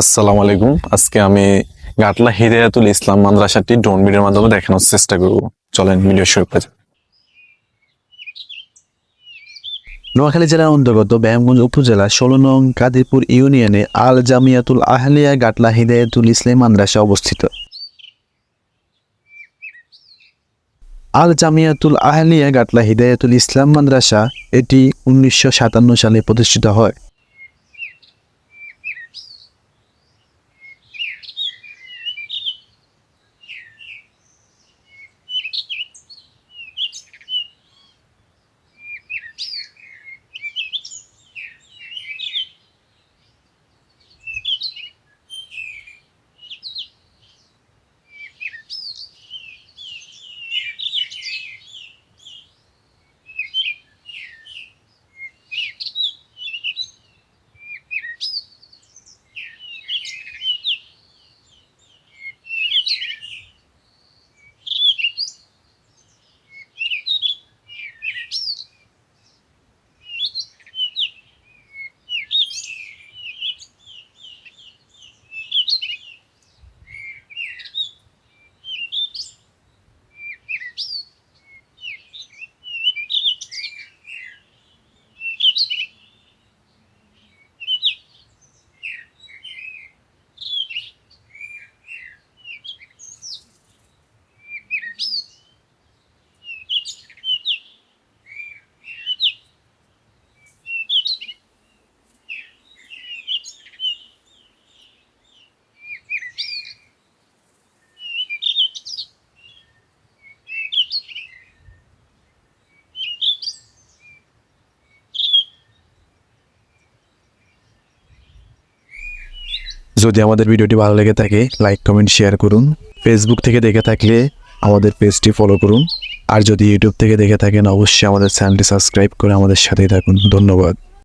আসসালামু আলাইকুম। আজকে আমি গাটলা হিদায়াতুল ইসলাম মাদ্রাসাটি ড্রোন ভিডিওর মাধ্যমে দেখানোর চেষ্টা করব। চলেন ভিডিও শুরু করা যাক। নোয়াখালী জেলার অন্তর্গত ব্যায়ামগঞ্জ উপজেলা ষোলো নং কাদিরপুর ইউনিয়নে আল জামিয়াতুল আহলিয়া গাটলা হিদায়াতুল ইসলাম মাদ্রাসা অবস্থিত। আল জামিয়াতুল আহলিয়া গাটলা হিদায়াতুল ইসলাম মাদ্রাসা এটি উনিশশো সাতান্ন সালে প্রতিষ্ঠিত হয়। যদি আমাদের ভিডিওটি ভালো লেগে থাকে লাইক কমেন্ট শেয়ার করুন। ফেসবুক থেকে দেখে থাকলে আমাদের পেজটি ফলো করুন। আর যদি ইউটিউব থেকে দেখে থাকেন, অবশ্যই আমাদের চ্যানেলটি সাবস্ক্রাইব করে আমাদের সাথেই থাকুন। ধন্যবাদ।